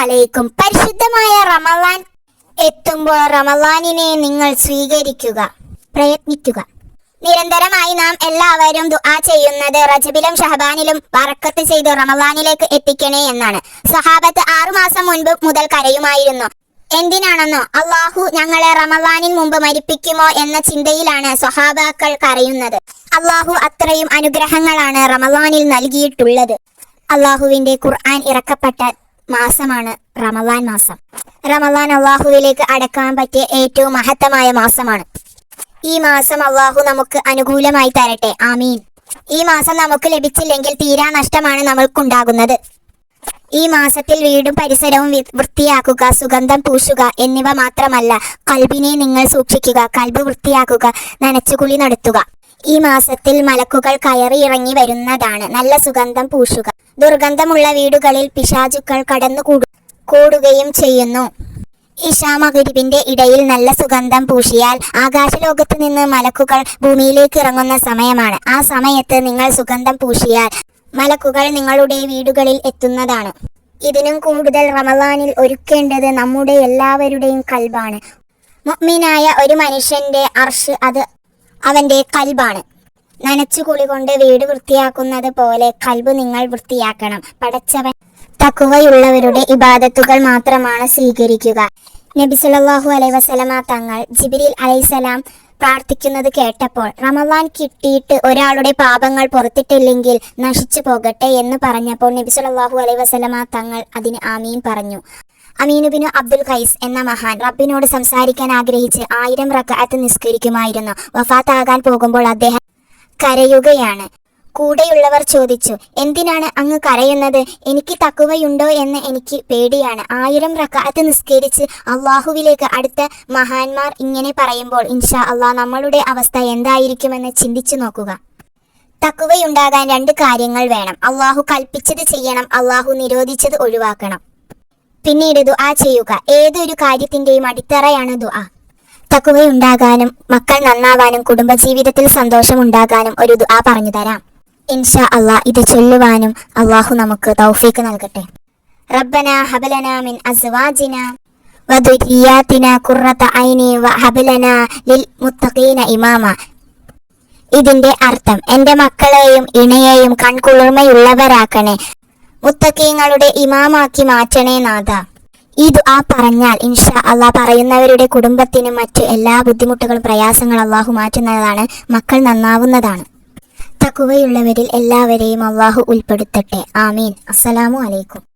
അലൈക്കും. പരിശുദ്ധമായ റമലാൻ എത്തുമ്പോൾ റമലാനിനെ നിങ്ങൾ സ്വീകരിക്കുക പ്രയത്നിക്കുക. നിരന്തരമായി നാം എല്ലാവരും ദുആ ചെയ്യുന്നത് റജബിലും ഷഹബാനിലും വറക്കത്ത് ചെയ്ത് റമലാനിലേക്ക് എത്തിക്കണേ എന്നാണ്. സഹാബത്ത് ആറുമാസം മുൻപ് മുതൽ കരയുമായിരുന്നു. എന്തിനാണെന്നോ അള്ളാഹു ഞങ്ങളെ റമലാനിന് മുമ്പ് മരിപ്പിക്കുമോ എന്ന ചിന്തയിലാണ് സ്വഹാബാക്കൾ കരയുന്നത്. അള്ളാഹു അത്രയും അനുഗ്രഹങ്ങളാണ് റമലാനിൽ നൽകിയിട്ടുള്ളത്. അള്ളാഹുവിന്റെ ഖുർആൻ ഇറക്കപ്പെട്ട മാസമാണ് റമവാൻ മാസം. റമവാൻ അള്ളാഹുവിലേക്ക് അടക്കാൻ പറ്റിയ ഏറ്റവും മഹത്തമായ മാസമാണ്. ഈ മാസം അള്ളാഹു നമുക്ക് അനുകൂലമായി തരട്ടെ. ആമീൻ. ഈ മാസം നമുക്ക് ലഭിച്ചില്ലെങ്കിൽ തീരാ നഷ്ടമാണ് നമ്മൾക്കുണ്ടാകുന്നത്. ഈ മാസത്തിൽ വീടും പരിസരവും വൃത്തിയാക്കുക സുഗന്ധം പൂശുക എന്നിവ മാത്രമല്ല കൽബിനെ നിങ്ങൾ സൂക്ഷിക്കുക കൽബ് വൃത്തിയാക്കുക നനച്ചുകുളി നടത്തുക. ഈ മാസത്തിൽ മലക്കുകൾ കയറി ഇറങ്ങി വരുന്നതാണ്. നല്ല സുഗന്ധം പൂശുക. ദുർഗന്ധമുള്ള വീടുകളിൽ പിശാചുക്കൾ കടന്നു കൂടു- കൂടുകയും ചെയ്യുന്നു. ഇഷാമകരിവിന്റെ ഇടയിൽ നല്ല സുഗന്ധം പൂശിയാൽ ആകാശലോകത്ത് നിന്ന് മലക്കുകൾ ഭൂമിയിലേക്ക് ഇറങ്ങുന്ന സമയമാണ്. ആ സമയത്ത് നിങ്ങൾ സുഗന്ധം പൂശിയാൽ മലക്കുകൾ നിങ്ങളുടെ വീടുകളിൽ എത്തുന്നതാണ്. ഇതിനും കൂടുതൽ റമവാനിൽ ഒരുക്കേണ്ടത് നമ്മുടെ എല്ലാവരുടെയും കൽബാണ്. മുഅ്മിനായ ഒരു മനുഷ്യന്റെ അർഷ് അത് അവന്റെ കൽബാണ്. നനച്ചു കുളി കൊണ്ട് വീട് വൃത്തിയാക്കുന്നത് പോലെ കൽബ് നിങ്ങൾ വൃത്തിയാക്കണം. പടച്ചവൻ തക്കുവയുള്ളവരുടെ ഇബാദത്തുകൾ മാത്രമാണ് സ്വീകരിക്കുക. നബി സല്ലല്ലാഹു അലൈഹി വസല്ലമ തങ്ങൾ ജിബ്രീൽ അലൈസലാം പ്രാർത്ഥിക്കുന്നത് കേട്ടപ്പോൾ റമവാൻ കിട്ടിയിട്ട് ഒരാളുടെ പാപങ്ങൾ പുറത്തിട്ടില്ലെങ്കിൽ നശിച്ചു പോകട്ടെ എന്ന് പറഞ്ഞപ്പോൾ നബി സല്ലല്ലാഹു അലൈഹി വസല്ലമ തങ്ങൾ അതിന് ആമീൻ പറഞ്ഞു. അമീനുബിനു അബ്ദുൽ ഖൈസ് എന്ന മഹാൻ റബ്ബിനോട് സംസാരിക്കാൻ ആഗ്രഹിച്ച് ആയിരം റക്കാത്ത് നിസ്കരിക്കുമായിരുന്നു. വഫാത്താകാൻ പോകുമ്പോൾ അദ്ദേഹം കരയുകയാണ്. കൂടെയുള്ളവർ ചോദിച്ചു എന്തിനാണ് അങ്ങ് കരയുന്നത്? എനിക്ക് തക്കുവയുണ്ടോ എന്ന് എനിക്ക് പേടിയാണ്. ആയിരം റക്കാത്ത് നിസ്കരിച്ച് അള്ളാഹുവിലേക്ക് അടുത്ത മഹാന്മാർ ഇങ്ങനെ പറയുമ്പോൾ ഇൻഷാ അള്ളാഹ് നമ്മളുടെ അവസ്ഥ എന്തായിരിക്കുമെന്ന് ചിന്തിച്ചു നോക്കുക. തക്കുവയുണ്ടാകാൻ രണ്ട് കാര്യങ്ങൾ വേണം. അള്ളാഹു കൽപ്പിച്ചത് ചെയ്യണം അള്ളാഹു നിരോധിച്ചത് ഒഴിവാക്കണം. പിന്നീട് ദുആ ചെയ്യുക. ഏതൊരു കാര്യത്തിന്റെയും അടിത്തറയാണ് ദുആ. തക്കുവയുണ്ടാകാനും മക്കൾ നന്നാവാനും കുടുംബജീവിതത്തിൽ സന്തോഷമുണ്ടാകാനും ഒരു ദുആ പറഞ്ഞു തരാം. ഇൻഷാ അള്ളാ ഇത് ചൊല്ലുവാനും അള്ളാഹു നമുക്ക് തൗഫീക്ക് നൽകട്ടെ. റബ്ബന ഹബലന മിൻ അസ്വാജിന വദുരിയാതിന ഖുറത ഐനി വഹബലന ലിൽ മുത്തഖീന ഇമാമ. ഇതിന്റെ അർത്ഥം എന്റെ മക്കളെയും ഇണയെയും കൺകുളിർമയുള്ളവരാക്കണേ. മുത്തക്കീങ്ങളുടെ ഇമാമാക്കി മാറ്റണേ നാഥ. ഈ ദുആ പറഞ്ഞാൽ ഇൻഷാ അള്ളാഹ് പറയുന്നവരുടെ കുടുംബത്തിനും മറ്റ് എല്ലാ ബുദ്ധിമുട്ടുകളും പ്രയാസങ്ങളും അള്ളാഹു മാറ്റുന്നതാണ് മക്കൾ നന്നാവുന്നതാണ്. തക്കുവയുള്ളവരിൽ എല്ലാവരെയും അള്ളാഹു ഉൾപ്പെടുത്തട്ടെ. ആമീൻ. അസ്സലാമു അലൈക്കും.